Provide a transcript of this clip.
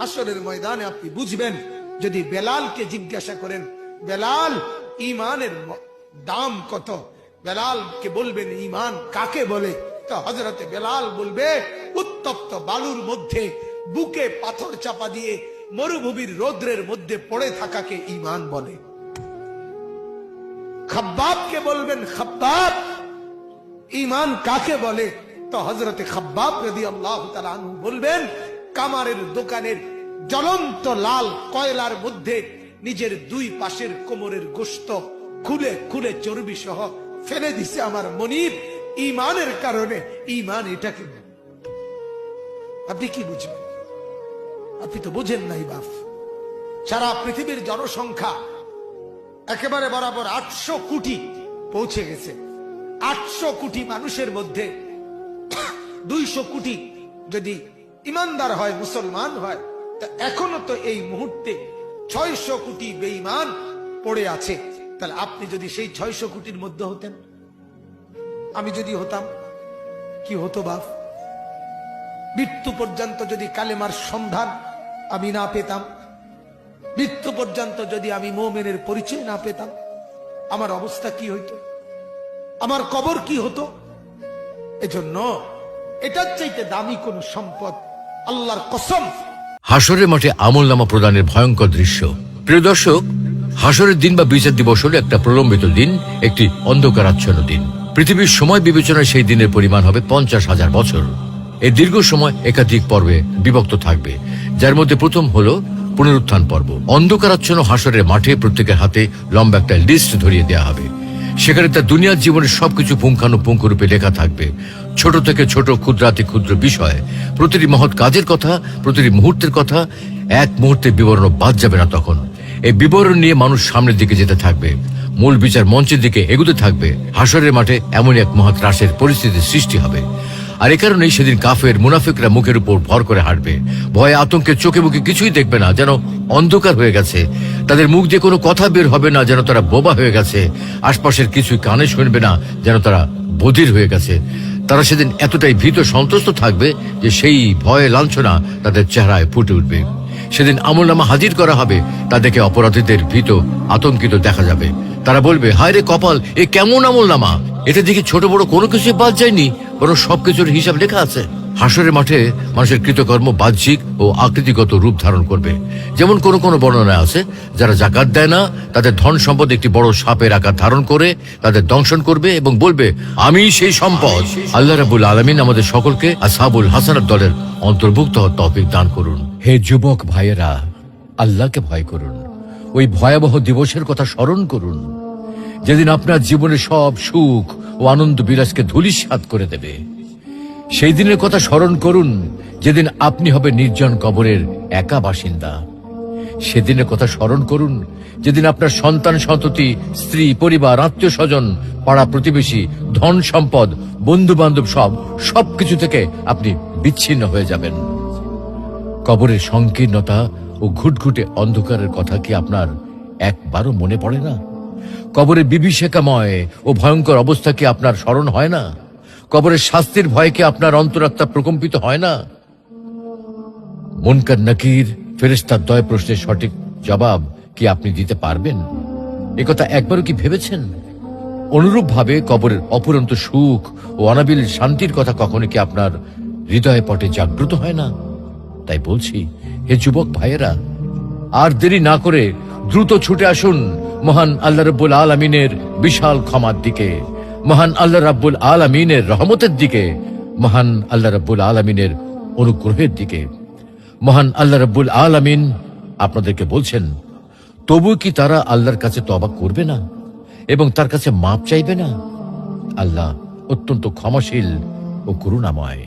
হাসরের ময়দানে আপনি বুঝবেন, যদি বেলালকে জিজ্ঞাসা করেন, বেলাল ইমানের দাম কত? বেলালকে বলবেন ইমান কাকে বলে? তো হজরতে বেলাল বলবে, উত্তপ্ত বালুর মধ্যে বুকে পাথর চাপা দিয়ে মরুভূমির রৌদ্রের মধ্যে পড়ে থাকাকে ইমান বলে। খাব্বাবকে বলবেন, খাব্বাব ইমান কাকে বলে? তো হজরতে খাব্বাব যদি আল্লাহ বলবেন কামারের দোকানের জ্বলন্ত লাল কয়লার মধ্যে নিজের দুই পাশের কোমরের গোস্ত খুলে খুলে চর্বি সহ ফেলে দিছে আমার মনির ইমানের কারণে ইমান এটাকে। আপনি কি বুঝবেন? আপনি তো বুঝেন নাই বাপ। সারা পৃথিবীর জনসংখ্যা একেবারে বরাবর আটশো কোটি পৌঁছে গেছে। আটশো কোটি মানুষের মধ্যে দুইশো কোটি যদি ইমানদার হয়, মুসলমান হয়, তা এখনও তো এই মুহূর্তে ছয়শো কোটি বেঈমান পড়ে আছে। তাহলে আপনি যদি সেই ছয়শো কোটির মধ্যে হতেন, আমি যদি হতাম, কি হতো বাপ? মৃত্যু পর্যন্ত যদি কালেমার সন্ধান আমি না পেতাম, মৃত্যু পর্যন্ত যদি আমি মোমেনের পরিচয় না পেতাম, আমার অবস্থা কি হইত? আমার কবর কি হতো? এজন্য এটার চাইতে দামি কোন সম্পদ আল্লাহর কসম। হাসরের মাঠে আমল নামা প্রদানের ভয়ঙ্কর দৃশ্য। প্রিয় দর্শক হাসরের দিন বা বিচার দিবস হল একটা প্রলম্বিত দিন, একটি অন্ধকারাচ্ছন্ন দিন। পৃথিবীর সময় বিবেচনায় সেই দিনের পরিমাণ হবে পঞ্চাশ হাজার বছর। এই দীর্ঘ সময় একাধিক পর্বে বিভক্ত থাকবে, যার মধ্যে প্রথম হলো পুনরুত্থান পর্ব। অন্ধকারাচ্ছন্ন হাসরের মাঠে প্রত্যেকের হাতে লম্বা একটা লিস্ট ধরিয়ে দেওয়া হবে। সেখানে তার দুনিয়ার জীবনের সবকিছু পুঙ্খানুপুঙ্খ রূপে লেখা থাকবে। ছোট থেকে ছোট, ক্ষুদ্রাতি ক্ষুদ্র বিষয়। প্রতিটি মহৎ কাজের কথা, প্রতিটি মুহূর্তের কথা, এক মুহূর্তে বিবরণ বাদ যাবে না তখন। এই বিবরণ নিয়ে মানুষ সামনের দিকে যেতে থাকবে। মূল বিচার মঞ্চের দিকে এগুতে থাকবে। হাসরের মাঠে এমন এক মহৎ রাসের পরিস্থিতির সৃষ্টি হবে। আর এ কারণেই সেদিন কাফের মুনাফিকরা মুখের উপর ভর করে হাঁটবে। ভয়ে আতঙ্কে চোখে মুখে কিছুই দেখবে না, যেন অন্ধকার হয়ে গেছে। তাদের মুখ দিয়ে কোনো কথা বের হবে না, যেন তারা বোবা হয়ে গেছে। আশপাশের কিছুই কানে শুনবে না, যেন তারা বধির হয়ে গেছে। তারা সেদিন এতটাই ভীত সন্ত্রস্ত থাকবে যে সেই ভয়ে লাঞ্ছনা তাদের চেহারায় ফুটে উঠবে। সেদিন আমলনামা হাজির করা হবে তাদেরকে অপরাধীদের ভীত, আতঙ্কিত দেখা যাবে। তারা বলবে, হায় রে কপাল, এ কেমন আমলনামা? এতে দেখি ছোট বড় কোনো কিছু বাদ যায়নি, বরং সবকিছুর হিসাব লেখা আছে। হাসরের মাঠে মানুষের কৃতকর্ম বাহ্যিক ও আকৃতিগত রূপ ধারণ করবে। যেমন কোন কোন বর্ণনা আছে, যারা জাকাত দেয় না, তাদের ধন সম্পদ একটি বড় সাপের আকার ধারণ করে, তাদের দংশন করবে এবং বলবে, আমি সেই সম্পদ। আল্লাহ রাবুল আলমিন আমাদের সকলকে আসাবুল হাসানার দলের অন্তর্ভুক্ত তফিক দান করুন। হে যুবক ভাইয়েরা, আল্লাহকে ভয় করুন। ওই ভয়াবহ দিবসের কথা স্মরণ করুন। যেদিন আপনার জীবনে সব সুখ ও আনন্দ বিলাসকে ধুলিস্বাদ করে দেবে। সেই দিনের কথা স্মরণ করুন, যেদিন আপনি হবে নির্জন কবরের একা বাসিন্দা। সেদিনের কথা স্মরণ করুন, যেদিন আপনার সন্তান, সন্ততি, স্ত্রী, পরিবার আত্মীয় স্বজন পাড়া প্রতিবেশী, ধন সম্পদ বন্ধু বান্ধব সব, সবকিছু থেকে আপনি বিচ্ছিন্ন হয়ে যাবেন। কবরের সংকীর্ণতা ও ঘুটঘুটে অন্ধকারের কথা কি আপনার একবারও মনে পড়ে না? কবরের বিভীষিকাময় ও ভয়ঙ্কর অবস্থা কি আপনার স্মরণ হয় না? কবরের শাস্তির ভয়কে আপনার অন্তরাত্মা প্রকম্পিত হয় না? মনকার নাকির ফেরেস্তার দয় প্রশ্নের সঠিক জবাব কি আপনি দিতে পারবেন? একথা একবারও কি ভেবেছেন? অনুরূপ ভাবে কবরের অপুরন্ত সুখ ও অনাবিল শান্তির কথা কখনো কি আপনার হৃদয় পটে জাগ্রত হয় না? তাই বলছি, হে যুবক ভাইয়েরা, আর দেরি না করে দ্রুত ছুটে আসুন মহান আল্লাহ রব্বুল আলমিনের বিশাল ক্ষমার দিকে। মহান আল্লাহ রাব্বুল আলমিনের রহমতের দিকে, মহান আল্লাহ রাব্বুল আলমিনের অনুগ্রহের দিকে। মহান আল্লাহ রাব্বুল আলমিন আপনাদেরকে বলছেন, তবু কি তারা আল্লাহর কাছে তবাক করবে না এবং তার কাছে মাপ চাইবে না? আল্লাহ অত্যন্ত ক্ষমাশীল ও করুণাময়।